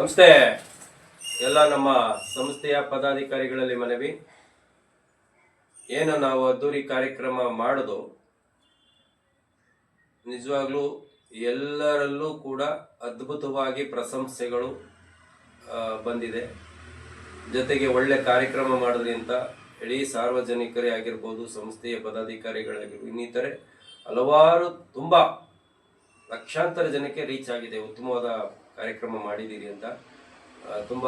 ನಮಸ್ತೆ. ಎಲ್ಲ ನಮ್ಮ ಸಂಸ್ಥೆಯ ಪದಾಧಿಕಾರಿಗಳಲ್ಲಿ ಮನವಿ. ಏನು ನಾವು ಅದ್ದೂರಿ ಕಾರ್ಯಕ್ರಮ ಮಾಡೋದು? ನಿಜವಾಗ್ಲೂ ಎಲ್ಲರಲ್ಲೂ ಕೂಡ ಅದ್ಭುತವಾಗಿ ಪ್ರಶಂಸೆಗಳು ಬಂದಿದೆ. ಜೊತೆಗೆ ಒಳ್ಳೆ ಕಾರ್ಯಕ್ರಮ ಮಾಡಿದ್ರಿ ಅಂತ ಇಡೀ ಸಾರ್ವಜನಿಕರೇ ಆಗಿರ್ಬೋದು, ಸಂಸ್ಥೆಯ ಪದಾಧಿಕಾರಿಗಳಾಗಿರ್ಬೋದು, ಇನ್ನಿತರೆ ಹಲವಾರು ತುಂಬ ಲಕ್ಷಾಂತರ ಜನಕ್ಕೆ ರೀಚ್ ಆಗಿದೆ. ಉತ್ತಮವಾದ ಕಾರ್ಯಕ್ರಮ ಮಾಡಿದ್ದೀರಿ ಅಂತ ತುಂಬ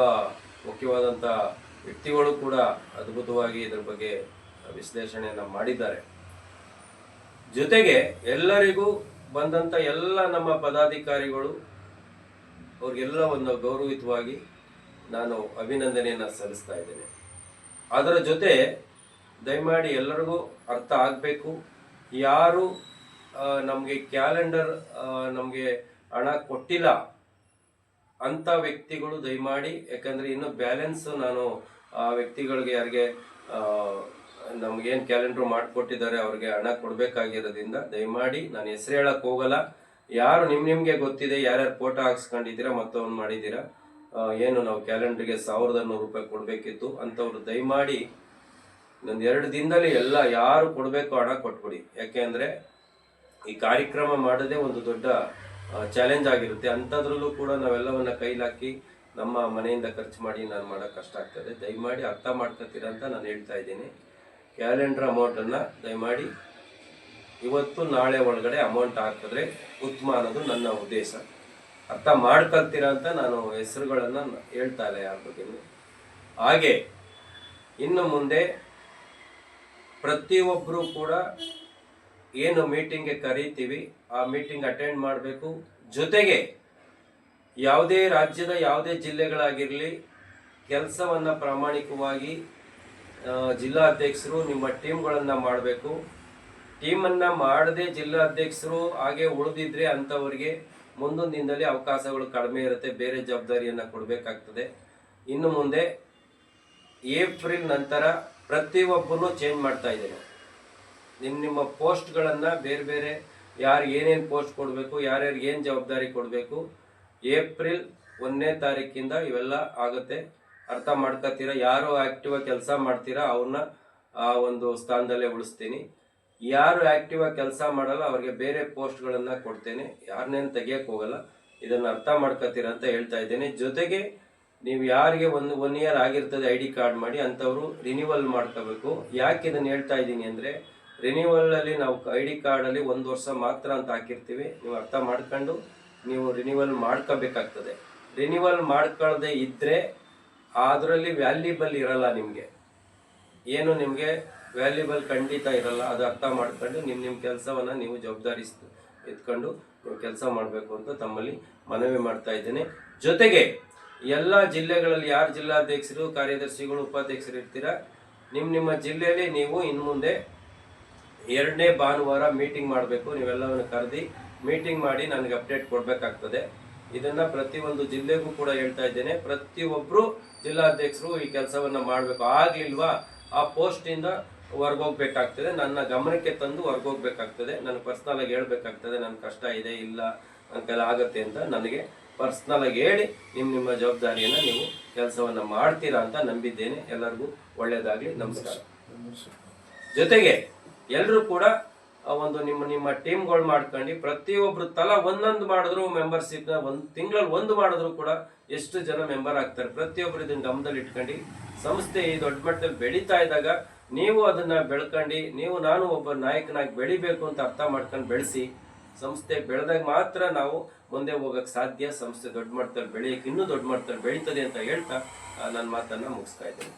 ಮುಖ್ಯವಾದಂಥ ವ್ಯಕ್ತಿಗಳು ಕೂಡ ಅದ್ಭುತವಾಗಿ ಇದರ ಬಗ್ಗೆ ವಿಶ್ಲೇಷಣೆಯನ್ನು ಮಾಡಿದ್ದಾರೆ. ಜೊತೆಗೆ ಎಲ್ಲರಿಗೂ ಬಂದಂಥ ಎಲ್ಲ ನಮ್ಮ ಪದಾಧಿಕಾರಿಗಳು ಅವ್ರಿಗೆಲ್ಲವನ್ನು ಗೌರವಿತವಾಗಿ ನಾನು ಅಭಿನಂದನೆಯನ್ನು ಸಲ್ಲಿಸ್ತಾ ಇದ್ದೇನೆ. ಅದರ ಜೊತೆ ದಯಮಾಡಿ ಎಲ್ಲರಿಗೂ ಅರ್ಥ ಆಗಬೇಕು. ಯಾರು ನಮಗೆ ಕ್ಯಾಲೆಂಡರ್ ನಮಗೆ ಹಣ ಕೊಟ್ಟಿಲ್ಲ ಅಂಥ ವ್ಯಕ್ತಿಗಳು ದಯಮಾಡಿ, ಯಾಕಂದರೆ ಇನ್ನು ಬ್ಯಾಲೆನ್ಸ್ ನಾನು ಆ ವ್ಯಕ್ತಿಗಳಿಗೆ ಯಾರಿಗೆ ನಮಗೇನು ಕ್ಯಾಲೆಂಡರ್ ಮಾಡಿಕೊಟ್ಟಿದ್ದಾರೆ ಅವ್ರಿಗೆ ಹಣ ಕೊಡಬೇಕಾಗಿರೋದ್ರಿಂದ ದಯಮಾಡಿ ನಾನು ಹೆಸರು ಹೇಳಕ್ಕೆ ಹೋಗಲ್ಲ. ಯಾರು ನಿಮ್ ನಿಮ್ಗೆ ಗೊತ್ತಿದೆ, ಯಾರ್ಯಾರು ಫೋಟೋ ಹಾಕ್ಸ್ಕೊಂಡಿದ್ದೀರಾ ಮತ್ತೊಂದು ಮಾಡಿದ್ದೀರಾ ಏನು ನಾವು ಕ್ಯಾಲೆಂಡರ್ಗೆ ಸಾವಿರದ ನೂರು ರೂಪಾಯಿ ಕೊಡಬೇಕಿತ್ತು ಅಂಥವ್ರು ದಯಮಾಡಿ ನಂದು ಎರಡು ದಿನದಲ್ಲಿ ಎಲ್ಲ ಯಾರು ಕೊಡಬೇಕು ಹಣ ಕೊಟ್ಬಿಡಿ. ಯಾಕೆ ಈ ಕಾರ್ಯಕ್ರಮ ಮಾಡೋದೇ ಒಂದು ದೊಡ್ಡ ಚಾಲೆಂಜ್ ಆಗಿರುತ್ತೆ. ಅಂಥದ್ರಲ್ಲೂ ಕೂಡ ನಾವೆಲ್ಲವನ್ನ ಕೈಲಾಕಿ ನಮ್ಮ ಮನೆಯಿಂದ ಖರ್ಚು ಮಾಡಿ ನಾನು ಮಾಡೋಕ್ಕೆ ಕಷ್ಟ ಆಗ್ತದೆ. ದಯಮಾಡಿ ಅರ್ಥ ಮಾಡ್ಕೊತೀರ ಅಂತ ನಾನು ಹೇಳ್ತಾ ಇದ್ದೀನಿ. ಕ್ಯಾಲೆಂಡರ್ ಅಮೌಂಟನ್ನು ದಯಮಾಡಿ ಇವತ್ತು ನಾಳೆ ಒಳಗಡೆ ಅಮೌಂಟ್ ಹಾಕಿದ್ರೆ ಉತ್ತಮ ಅನ್ನೋದು ನನ್ನ ಉದ್ದೇಶ. ಅರ್ಥ ಮಾಡ್ಕೊಳ್ತೀರ ಅಂತ ನಾನು ಹೆಸರುಗಳನ್ನು ಹೇಳ್ತಾ ಇಲ್ಲ ಯಾರ ಬಗ್ಗೆ ಹಾಗೆ ಇನ್ನು ಮುಂದೆ ಪ್ರತಿಯೊಬ್ಬರೂ ಕೂಡ ಏನು ಮೀಟಿಂಗ್ಗೆ ಕರೀತೀವಿ, ಆ ಮೀಟಿಂಗ್ ಅಟೆಂಡ್ ಮಾಡಬೇಕು. ಜೊತೆಗೆ ಯಾವುದೇ ರಾಜ್ಯದ ಯಾವುದೇ ಜಿಲ್ಲೆಗಳಾಗಿರಲಿ, ಕೆಲಸವನ್ನು ಪ್ರಾಮಾಣಿಕವಾಗಿ ಜಿಲ್ಲಾಧ್ಯಕ್ಷರು ನಿಮ್ಮ ಟೀಮ್ಗಳನ್ನು ಮಾಡಬೇಕು. ಟೀಮನ್ನು ಮಾಡದೆ ಜಿಲ್ಲಾಧ್ಯಕ್ಷರು ಹಾಗೆ ಉಳಿದಿದ್ರೆ ಅಂಥವ್ರಿಗೆ ಮುಂದೊಂದು ದಿನದಲ್ಲಿ ಅವಕಾಶಗಳು ಕಡಿಮೆ ಇರುತ್ತೆ, ಬೇರೆ ಜವಾಬ್ದಾರಿಯನ್ನು ಕೊಡಬೇಕಾಗ್ತದೆ. ಇನ್ನು ಮುಂದೆ ಏಪ್ರಿಲ್ ನಂತರ ಪ್ರತಿಯೊಬ್ಬರೂ ಚೇಂಜ್ ಮಾಡ್ತಾ ಇದ್ದೇನೆ. ನಿಮ್ಮ ನಿಮ್ಮ ಪೋಸ್ಟ್ಗಳನ್ನು ಬೇರೆ ಬೇರೆ ಯಾರು ಏನೇನು ಪೋಸ್ಟ್ ಕೊಡಬೇಕು, ಯಾರ್ಯಾರು ಏನು ಜವಾಬ್ದಾರಿ ಕೊಡಬೇಕು, ಏಪ್ರಿಲ್ ಒಂದನೇ ತಾರೀಕಿಂದ ಇವೆಲ್ಲ ಆಗುತ್ತೆ. ಅರ್ಥ ಮಾಡ್ಕೋತೀರಾ ಯಾರು ಆಕ್ಟಿವ್ ಆಗಿ ಕೆಲಸ ಮಾಡ್ತೀರಾ ಅವ್ರನ್ನ ಆ ಒಂದು ಸ್ಥಾನದಲ್ಲೇ ಉಳಿಸ್ತೀನಿ. ಯಾರು ಆಕ್ಟಿವ್ ಆಗಿ ಕೆಲಸ ಮಾಡಲ್ಲ ಅವ್ರಿಗೆ ಬೇರೆ ಪೋಸ್ಟ್ಗಳನ್ನು ಕೊಡ್ತೇನೆ. ಯಾರನ್ನೇನು ತೆಗಿಯಕ್ಕೆ ಹೋಗಲ್ಲ. ಇದನ್ನು ಅರ್ಥ ಮಾಡ್ಕೋತೀರಾ ಅಂತ ಹೇಳ್ತಾ ಇದ್ದೇನೆ. ಜೊತೆಗೆ ನೀವು ಯಾರಿಗೆ ಒಂದು ಒನ್ ಇಯರ್ ಆಗಿರ್ತದೆ ಐ ಡಿ ಕಾರ್ಡ್ ಮಾಡಿ ಅಂಥವ್ರು ರಿನ್ಯೂವಲ್ ಮಾಡ್ಕೋಬೇಕು. ಯಾಕೆ ಇದನ್ನು ಹೇಳ್ತಾ ಇದ್ದೀನಿ ಅಂದರೆ ರಿನ್ಯೂವಲಲ್ಲಿ ನಾವು ಐ ಡಿ ಕಾರ್ಡಲ್ಲಿ ಒಂದು ವರ್ಷ ಮಾತ್ರ ಅಂತ ಹಾಕಿರ್ತೀವಿ. ನೀವು ಅರ್ಥ ಮಾಡ್ಕೊಂಡು ನೀವು ರಿನ್ಯೂವಲ್ ಮಾಡ್ಕೋಬೇಕಾಗ್ತದೆ. ರಿನ್ಯೂವಲ್ ಮಾಡ್ಕೊಳ್ಳದೆ ಇದ್ದರೆ ಅದರಲ್ಲಿ ವ್ಯಾಲ್ಯೂಬಲ್ ಇರಲ್ಲ ನಿಮಗೆ. ಏನು ನಿಮಗೆ ವ್ಯಾಲ್ಯೂಬಲ್ ಖಂಡಿತ ಇರಲ್ಲ. ಅದು ಅರ್ಥ ಮಾಡ್ಕೊಂಡು ನಿಮ್ಮ ನಿಮ್ಮ ಕೆಲಸವನ್ನು ನೀವು ಜವಾಬ್ದಾರಿ ಎತ್ಕೊಂಡು ನೀವು ಕೆಲಸ ಮಾಡಬೇಕು ಅಂತ ತಮ್ಮಲ್ಲಿ ಮನವಿ ಮಾಡ್ತಾ ಇದ್ದೇನೆ. ಜೊತೆಗೆ ಎಲ್ಲ ಜಿಲ್ಲೆಗಳಲ್ಲಿ ಯಾರು ಜಿಲ್ಲಾಧ್ಯಕ್ಷರು, ಕಾರ್ಯದರ್ಶಿಗಳು, ಉಪಾಧ್ಯಕ್ಷರು ಇರ್ತೀರಾ? ನಿಮ್ಮ ನಿಮ್ಮ ಜಿಲ್ಲೆಯಲ್ಲಿ ನೀವು ಇನ್ನು ಮುಂದೆ ಎರಡನೇ ಭಾನುವಾರ ಮೀಟಿಂಗ್ ಮಾಡಬೇಕು ನೀವೆಲ್ಲವನ್ನು ಕರೆದಿ ಮೀಟಿಂಗ್ ಮಾಡಿ ನನಗೆ ಅಪ್ಡೇಟ್ ಕೊಡಬೇಕಾಗ್ತದೆ. ಇದನ್ನ ಪ್ರತಿಯೊಂದು ಜಿಲ್ಲೆಗೂ ಕೂಡ ಹೇಳ್ತಾ ಇದ್ದೇನೆ. ಪ್ರತಿಯೊಬ್ಬರು ಜಿಲ್ಲಾಧ್ಯಕ್ಷರು ಈ ಕೆಲಸವನ್ನ ಮಾಡಬೇಕು. ಆಗ್ಲಿಲ್ವಾ ಆ ಪೋಸ್ಟಿಂದ ಹೊರ್ಗೋಗ್ಬೇಕಾಗ್ತದೆ. ನನ್ನ ಗಮನಕ್ಕೆ ತಂದು ಹೊರ್ಗೋಗ್ಬೇಕಾಗ್ತದೆ. ನಾನು ಪರ್ಸ್ನಲ್ ಆಗಿ ಹೇಳ್ಬೇಕಾಗ್ತದೆ. ನನ್ನ ಕಷ್ಟ ಇದೆ ಇಲ್ಲ ಅಂತೆಲ್ಲ ಆಗತ್ತೆ ಅಂತ ನನಗೆ ಪರ್ಸ್ನಲ್ ಆಗಿ ಹೇಳಿ ನಿಮ್ಮ ನಿಮ್ಮ ಜವಾಬ್ದಾರಿಯನ್ನು ನೀವು ಕೆಲಸವನ್ನ ಮಾಡ್ತೀರಾ ಅಂತ ನಂಬಿದ್ದೇನೆ. ಎಲ್ಲರಿಗೂ ಒಳ್ಳೆಯದಾಗಲಿ ನಮಸ್ಕಾರ. ಜೊತೆಗೆ ಎಲ್ಲರೂ ಕೂಡ ಒಂದು ನಿಮ್ಮ ನಿಮ್ಮ ಟೀಮ್ಗಳು ಮಾಡ್ಕೊಂಡು ಪ್ರತಿಯೊಬ್ರು ತಲಾ ಒಂದೊಂದು ಮಾಡಿದ್ರು ಮೆಂಬರ್ಶಿಪ್ ಒಂದು ತಿಂಗಳಲ್ಲಿ ಒಂದು ಮಾಡಿದ್ರು ಕೂಡ ಎಷ್ಟು ಜನ ಮೆಂಬರ್ ಆಗ್ತಾರೆ. ಪ್ರತಿಯೊಬ್ರು ಇದನ್ನ ಗಮನದಲ್ಲಿ ಇಟ್ಕೊಂಡು. ಸಂಸ್ಥೆ ಈ ದೊಡ್ಡ ಮಟ್ಟದಲ್ಲಿ ಬೆಳೀತಾ ಇದ್ದಾಗ ನೀವು ಅದನ್ನ ಬೆಳ್ಕೊಂಡು, ನೀವು ನಾನು ಒಬ್ಬ ನಾಯಕನಾಗಿ ಬೆಳಿಬೇಕು ಅಂತ ಅರ್ಥ ಮಾಡ್ಕೊಂಡು ಬೆಳೆಸಿ ಸಂಸ್ಥೆ ಬೆಳೆದಾಗ ಮಾತ್ರ ನಾವು ಮುಂದೆ ಹೋಗಕ್ಕೆ ಸಾಧ್ಯ. ಸಂಸ್ಥೆ ದೊಡ್ಡ ಮಟ್ಟದಲ್ಲಿ ಬೆಳೆಯಕ್ಕೆ ಇನ್ನೂ ದೊಡ್ಡ ಮಟ್ಟದಲ್ಲಿ ಬೆಳೀತದೆ ಅಂತ ಹೇಳ್ತಾ ನನ್ನ ಮಾತನ್ನ ಮುಗಿಸ್ತಾ ಇದ್ದೇನೆ.